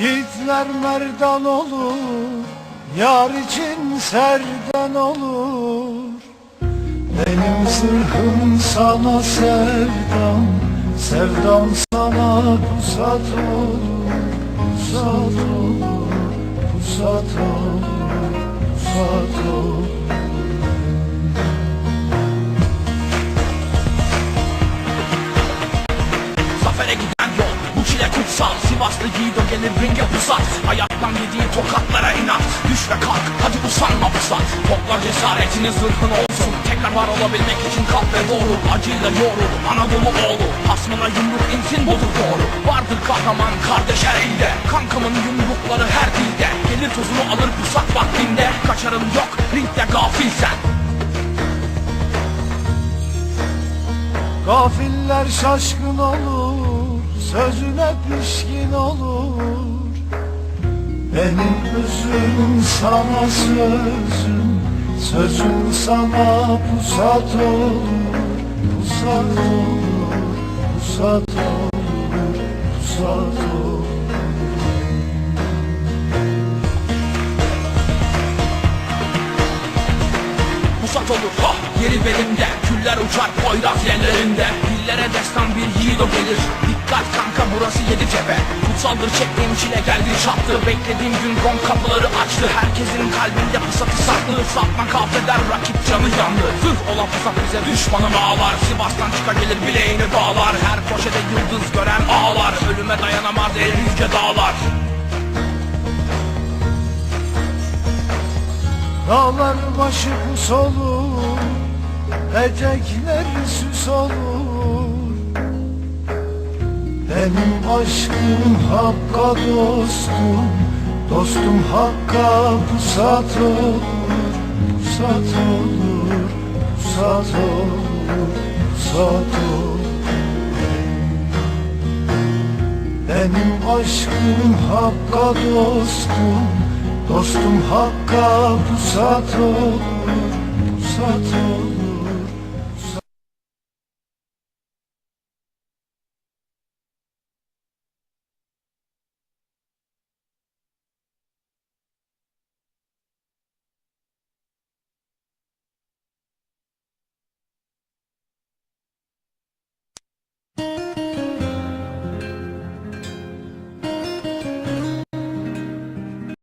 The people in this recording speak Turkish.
Yiğitler merdan olur Yar için serden olur. Benim zırhım sana sevdam Sevdam sana pusat olur Pusat olur Pusat olur Pusat olur çile kutsal Sivaslı Yiğido gelir ringe pusat Hayattan yediği tokatlara inat. Düş ve kalk hadi usanma pusat Topla cesaretini zırhın olsun. Tekrar var olabilmek için kalk ve doğru. Acıyla yoğrul Anadolu oğlu. Hasmına yumruk insin budur doğru. Vardır kahraman kardeş her ilde. Kankamın yumrukları her dilde. Gelir tozunu alır pusat vaktinde. Kaçarın yok ringde gafilsen Gafiller şaşkın olur Sözüne pişkin olur. Benim özüm sana sözüm. Sözüm sana pusat olur. Pusat olur Pusat olur Pusat olur. Pusat olur. Ha yeri belimde Küller uçar Poyraz yerlerinde. Dillere destan bir yiğido gelir Dikkat kanka burası yedi tepe Kutsaldır çektiğim çile geldi çattı. Beklediğim gün gong kapıları açtı. Herkesin kalbinde pusatı saklı Satma kafeder rakip canı yandı. Zırh olan pusat bize düşmanı bağlar Sivas'tan çıka gelir bileğini bağlar. Her köşede yıldız gören ağlar. Ölüme dayanamaz el yüce dağlar. Dağlar başı pus olur Etekler süs olur Benim aşkım Hakk'a dostum Dostum Hakk'a pusat olur Pusat olur Pusat olur Pusat olur. Benim aşkım Hakk'a dostum Dostum Hakk'a pusat olur